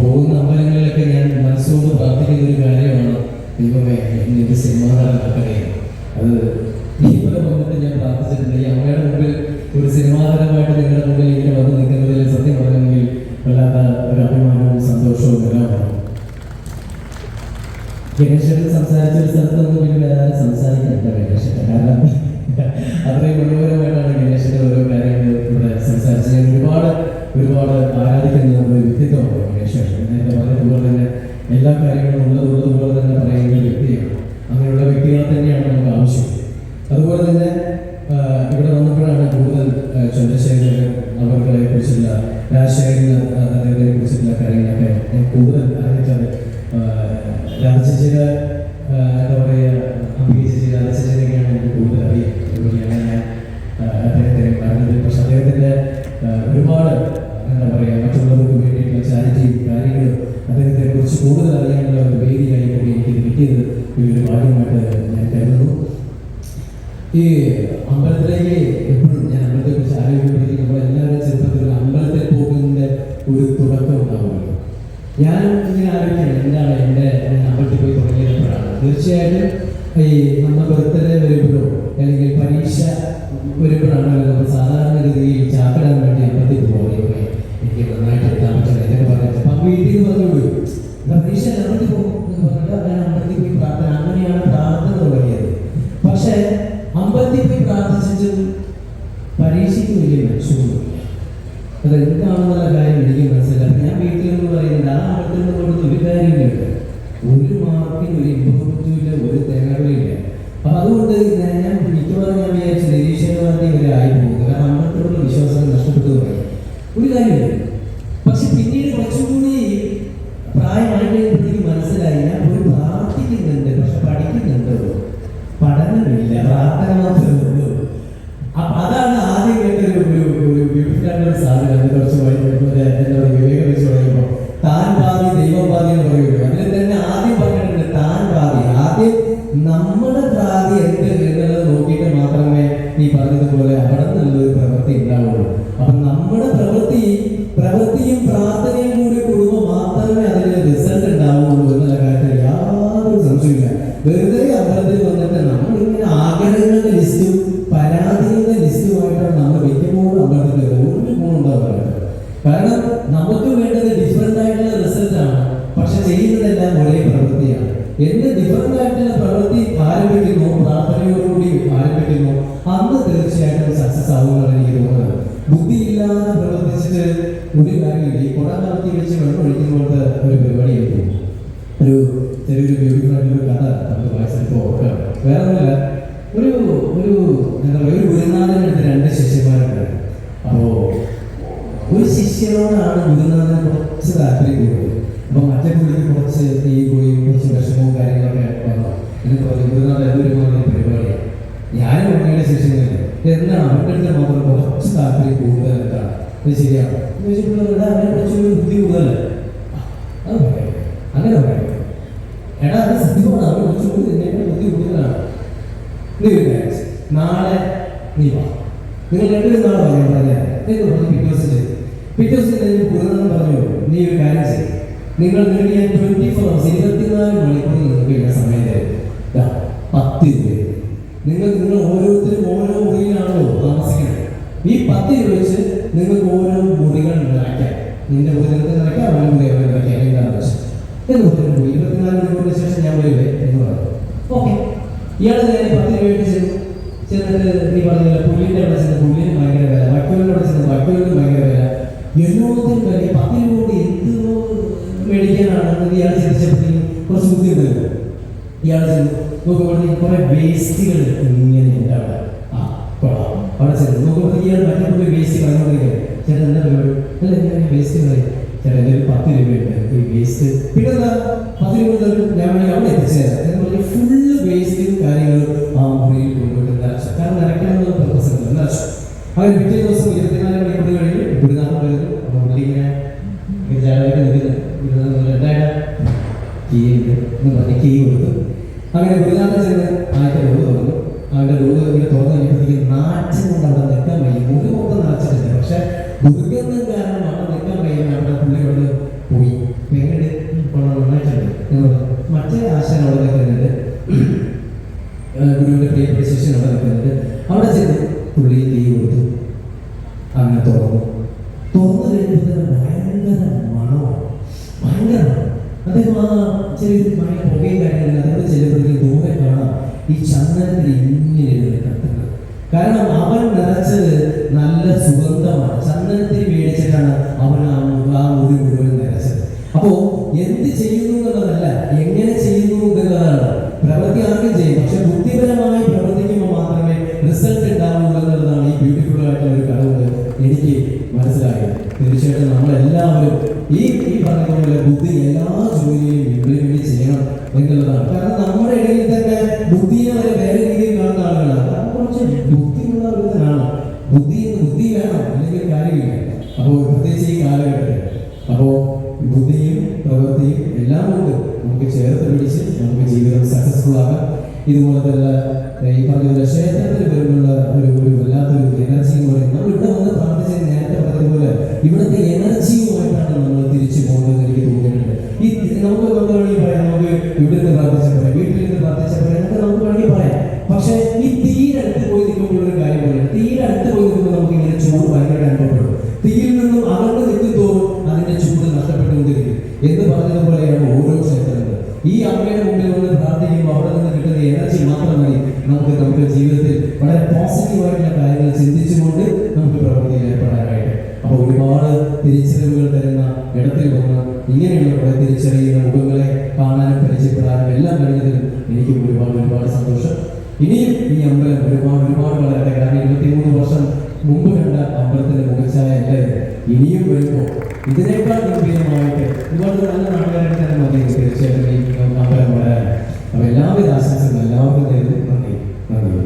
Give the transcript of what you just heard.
പോകുന്ന അമ്പലങ്ങളിലൊക്കെ ഞാൻ മനസ്സുകൊണ്ട് പ്രാർത്ഥിക്കുന്ന ഒരു കാര്യമാണ് ദൈവമേ എനിക്ക് സിനിമ നടക്കണേ അത് ഇവിടെ വന്നിട്ട് ഞാൻ പ്രാർത്ഥിച്ചിട്ടുണ്ട്. ഈ അമ്മയുടെ മുമ്പിൽ ഒരു സിനിമാപരമായിട്ട് നിങ്ങളുടെ മുമ്പിൽ ഇങ്ങനെ വന്ന് നിൽക്കുന്നതിൽ സത്യം പറഞ്ഞെങ്കിൽ വല്ലാത്ത ഒരു അഭിമാനവും സന്തോഷവും എല്ലാമാണ് ഗണേശൻ സംസാരിച്ച ഒരു സ്ഥലത്തൊന്നും പിന്നെ ആരും സംസാരിക്കുന്നില്ല ഗണേശൻ. കാരണം അത്രയും ഗുണപരമായിട്ടാണ് ഗണേശന്റെ ഓരോ കാര്യങ്ങൾ ഇവിടെ സംസാരിച്ചത്. ഒരുപാട് ഒരുപാട് ആരാധിക്കുന്ന ഒരു വ്യക്തിത്വമാണ് ഗണേശൻ എന്റെ പറഞ്ഞതുപോലെ തന്നെ എല്ലാ കാര്യങ്ങളും ഉള്ളതുള്ളതുപോലെ തന്നെ പറയുന്ന വ്യക്തിയാണ്. അങ്ങനെയുള്ള വ്യക്തികളെ തന്നെയാണ് നമുക്ക് ആവശ്യം. അതുപോലെ തന്നെ ഇവിടെ വന്നപ്പോഴാണ് കൂടുതൽ ഈ അമ്പലത്തിലേക്ക് എപ്പോഴും ഞാൻ അമ്പലത്തെ കുറിച്ച് ആലോചിക്കുമ്പോഴത്തേക്കും നമ്മൾ എല്ലാവരും ചെറുപ്പത്തിൽ അമ്പലത്തിൽ പോകുന്നതിന്റെ ഒരു തുടക്കം ഉണ്ടാവുമല്ലോ. ഞാൻ ഇങ്ങനെ ആലോചിക്കണം എന്താണ് എന്റെ അമ്പലത്തിൽ പോയി തുടങ്ങിയപ്പോഴാണ് തീർച്ചയായിട്ടും ഈ നമ്മുടെ ബർത്ത്ഡേ വരുമ്പോഴോ അല്ലെങ്കിൽ പരീക്ഷ വരുമ്പോഴാണ് നമ്മൾ സാധാരണഗതിയിൽ ചാക്കിടാൻ വേണ്ടി അമ്പലത്തിൽ പോകുന്നത് എനിക്ക് നന്നായിട്ട് എത്താൻ പറ്റില്ല. എന്നൊക്കെ പറഞ്ഞിട്ട് അപ്പം വീട്ടിൽ പറഞ്ഞു വിടും "എന്നാ പരീക്ഷ അമ്പലത്തിൽ പോകും ഒരു ഒരു മാർക്കിന് ഒരു ഇമ്പ്രൂവ്മെന്റും ഒരു തേങ്ങകളില്ല അപ്പൊ അതുകൊണ്ട് ഞാൻ മിക്കവാറും ഞാൻ വിചാരിച്ചു നിരീക്ഷകവാദി വരെ ആയി പോകുന്നത് കാരണം അമ്പലത്തിലുള്ള വിശ്വാസം നഷ്ടപ്പെട്ടു തുടങ്ങി ഒരു കാര്യമില്ല പക്ഷെ പിന്നീട് കുറച്ചുകൂടി പ്രായമായി കഴിയുമ്പോഴത്തേക്ക് മനസ്സിലായി ഞാൻ എന്ത് ഡിഫറന്റ് ആയിട്ടുള്ള പ്രവൃത്തി ആരംഭിക്കുന്നു പ്രാർത്ഥനയോടുകൂടി ആരംഭിക്കുന്നു. അന്ന് തീർച്ചയായിട്ടും സക്സസ് ആവുമെന്നാണ് എനിക്ക് തോന്നുന്നത്. ബുദ്ധിയില്ലാതെ പ്രവർത്തിച്ചിട്ട് ഒരു കാര്യമില്ല ഈ കുട നടത്തി വെച്ച് വെള്ളം ഒഴിക്കുന്നതുകൊണ്ട് ഒരു പരിപാടിയായിരിക്കും ഒരു ചെറിയൊരു ബ്യൂട്ടിഫുൾ കഥ നമുക്ക് വായിച്ചപ്പോൾ ഒരു ഒരു എന്താ പറയുക ഒരു രണ്ട് ശിഷ്യന്മാരുണ്ട്. അപ്പോൾ ഒരു ശിഷ്യനോടാണ് ഗുരുനാഥൻ കുറച്ച് താല്പര്യം കൂടുതൽ അപ്പൊ മറ്റേ പുള്ളിക്ക് കുറച്ച് ഈ കൂടിയും കുറച്ച് വിഷമവും കാര്യങ്ങളൊക്കെ വന്നു. എന്നിട്ട് എന്തൊരു മാതിരി പരിപാടിയാണ് ഞാനും ഉണ്ണിയുടെ ശിഷ്യനല്ലേ. എന്താണ്? അവരുടെ അടുത്ത് മാത്രം കുറച്ച് താല്പര്യം കൂടുതൽ എന്താണ് ഇത് ശരിയാണ് അവനെ കുറച്ചൊരു ബുദ്ധി കൂടുതലല്ലേ? അത് പറയാം അങ്ങനെ പറയാം എടാ അത് സത്യമാണ്. അവൻ കുറച്ച് കൂടുതൽ ബുദ്ധി കൂടുതലാണ്. നാളെ നീ വാ. നിങ്ങൾ രണ്ടുപേരും നാളെ പറഞ്ഞു പറഞ്ഞാൽ പിറ്റേ ദിവസം പിറ്റേ ദിവസം പറഞ്ഞു നീ ഒരു കാര്യം ചെയ്യും. നിങ്ങൾ ഞാൻ ട്വന്റി ഫോർ അവേഴ്സ് ഇരുപത്തിനാല് മണിക്കൂർ നിങ്ങൾക്ക് ഞാൻ സമയം തരും പത്ത് നിങ്ങൾ നിങ്ങൾ ഓരോരുത്തരും ഓരോ മുറിയിലാണല്ലോ താമസിക്കുന്നത് ഈ പത്ത് രൂപ വെച്ച് നിങ്ങൾക്ക് ഓരോ മുറികൾ നിറയ്ക്കാം നിന്റെ മുറി നിനക്ക് നിറയ്ക്കാം അവരുടെ മുറി അവൻ നിറയ്ക്കാം. എന്താണെന്ന് വെച്ചാൽ ഇയാൾ ചിന്തിച്ചപ്പോഴത്തേക്കും കുറച്ച് ബുദ്ധിമുട്ടുണ്ട് ഇയാൾ ചെന്നു നോക്കുമ്പോഴത്തേക്ക് കുറെ വേസ്റ്റുകൾ ഇങ്ങനെ അവിടെ. ആ കൊള്ളാം. അവിടെ ചെന്നു നോക്കുമ്പോൾ ഇയാൾ മറ്റേ വേസ്റ്റ് കളഞ്ഞുകൊണ്ടിരിക്കുക ചേട്ടൻ എന്താ പരിപാടി? അല്ല ഞാൻ വേസ്റ്റ് ചേട്ടൻ ഒരു പത്ത് രൂപയുണ്ട്. ഈ വേസ്റ്റ്. പിന്നെ എന്താ പത്ത് രൂപ തരും ഞാൻ അവിടെ എന്ന് പറഞ്ഞ് ഫുള്ള് വേസ്റ്റും കാര്യങ്ങളും ആ മുറിയിൽ കൊണ്ടുപോയിട്ട് എന്താ കാരണം പർപ്പസ് ഉണ്ട് നിറച്ചു അങ്ങനെ പിറ്റേ ദിവസം ഇരുപത്തിനാല് മണിക്കൂർ തുറന്നു തുറന്നു കഴിഞ്ഞപ്പോൾ തന്നെ ഭയങ്കര മണമാണ് ഭയങ്കര മണം. അദ്ദേഹം ആ ചെറിയ ഭയങ്കര പുകയും കാര്യങ്ങളില്ല അതോട് ചെല്ലുമ്പോഴത്തേക്ക് ദൂരെ കാണാം. ഈ ചന്ദനത്തിൽ ഇങ്ങനെ കത്തുന്നത് കാരണം അവൻ നിറച്ചത് നല്ല സുഗന്ധമാണ്. ചന്ദനത്തിൽ മേടിച്ചിട്ടാണ് അവൻ ആ ആ മുറി മുഴുവൻ നിറച്ചത്. അപ്പോ എന്ത് ചെയ്യുന്നു എന്നുള്ളതല്ല എങ്ങനെ ചെയ്യുന്നു എന്നുള്ളതാണ് പ്രവൃത്തി എന്നുള്ളതാണ് കാരണം നമ്മുടെ ഇടയിൽ തന്നെ ബുദ്ധിയെ വരെ വേറെ രീതിയിൽ കാണുന്ന ആളുകളാണ്. കാരണം കുറച്ച് ബുദ്ധിയുള്ള ഒരുത്തനാണ് ബുദ്ധി ബുദ്ധി വേണം അല്ലെങ്കിൽ കാര്യമില്ല. അപ്പോൾ പ്രത്യേകിച്ച് ഈ കാലഘട്ടത്തിൽ. അപ്പോൾ ബുദ്ധിയും പ്രവൃത്തിയും എല്ലാം കൊണ്ട് നമുക്ക് ചേർത്ത് പിടിച്ച് നമുക്ക് ജീവിതം സക്സസ്ഫുൾ ആകാം ഇതുപോലെ തന്നെ ഈ പറഞ്ഞ ക്ഷേത്രത്തിൽ വരുമ്പോൾ ഒരു ഒരു വല്ലാത്തൊരു എനർജി എന്ന് പറയുന്നത് നമ്മൾ ഇവിടെ വന്ന് പ്രാർത്ഥിച്ച നേരത്തെ പറഞ്ഞതുപോലെ ഇവിടുത്തെ എനർജിയുമായിട്ടാണ് നമ്മൾ തിരിച്ചു പോകുന്നത് എനിക്ക് തോന്നിയിട്ടുണ്ട്. ഈ നമുക്ക് ഇവിടെ നിന്ന് പ്രാർത്ഥിച്ച പറയാം വീട്ടിൽ നിന്ന് പ്രാർത്ഥിച്ച പറയാം എന്നൊക്കെ നമുക്ക് വേണമെങ്കിൽ പറയാം. പക്ഷേ ഈ തീരെ അടുത്ത് പോയി നിൽക്കുമ്പോൾ ഒരു കാര്യം പറയാം. തീരെ അടുത്ത് പോയി നിൽക്കുമ്പോൾ നമുക്ക് ഇങ്ങനെ ചൂട് ഭയങ്കരമായിട്ട് അനുഭവപ്പെടും. തീയിൽ നിന്നും അകന്ന് നിൽക്കും തോറും അതിന്റെ ചൂട് നഷ്ടപ്പെട്ടുകൊണ്ടിരിക്കും എന്ന് പറഞ്ഞതുപോലെയാണ് ഓരോ ക്ഷേത്രങ്ങളും. ഈ അമ്മയുടെ മുമ്പിൽ നിന്ന് പ്രാർത്ഥിക്കുമ്പോൾ അവിടെ നിന്ന് കിട്ടുന്ന എനർജി മാത്രം മതി. നമുക്ക് നമ്മുടെ ജീവിതത്തിൽ വളരെ പോസിറ്റീവായിട്ടുള്ള കാര്യങ്ങൾ ചിന്തിച്ചുകൊണ്ട് നമുക്ക് പ്രവൃത്തിയിൽ ഏർപ്പെടാനായിട്ട് അപ്പോൾ ഒരുപാട് തിരിച്ചറിവുകൾ തരുന്ന ഇടത്തിൽ വന്ന് ഇങ്ങനെയുള്ള കുറെ തിരിച്ചറിയുന്ന മുഖങ്ങളെ കാണാനും പരിചയപ്പെടാനും എല്ലാം കഴിഞ്ഞതിലും എനിക്കും ഒരുപാട് ഒരുപാട് സന്തോഷം. ഇനിയും ഈ അമ്പലം ഒരുപാട് ഒരുപാട് വളരട്ടെ. കാരണം ഇരുപത്തിമൂന്ന് വർഷം മുമ്പ് കണ്ട അമ്പലത്തിന്റെ മുഖച്ചായ അല്ലാതെ ഇനിയും വരുമ്പോൾ ഇതിനേക്കാൾ ഗംഭീരമായിട്ട് ഒരുപാട് നല്ല നാട്ടുകാരെ തന്നെ മതി. തീർച്ചയായിട്ടും അമ്പലം വളരാൻ. അപ്പോൾ എല്ലാവരും ആശംസകളും എല്ലാവർക്കും നന്ദി. നന്ദി.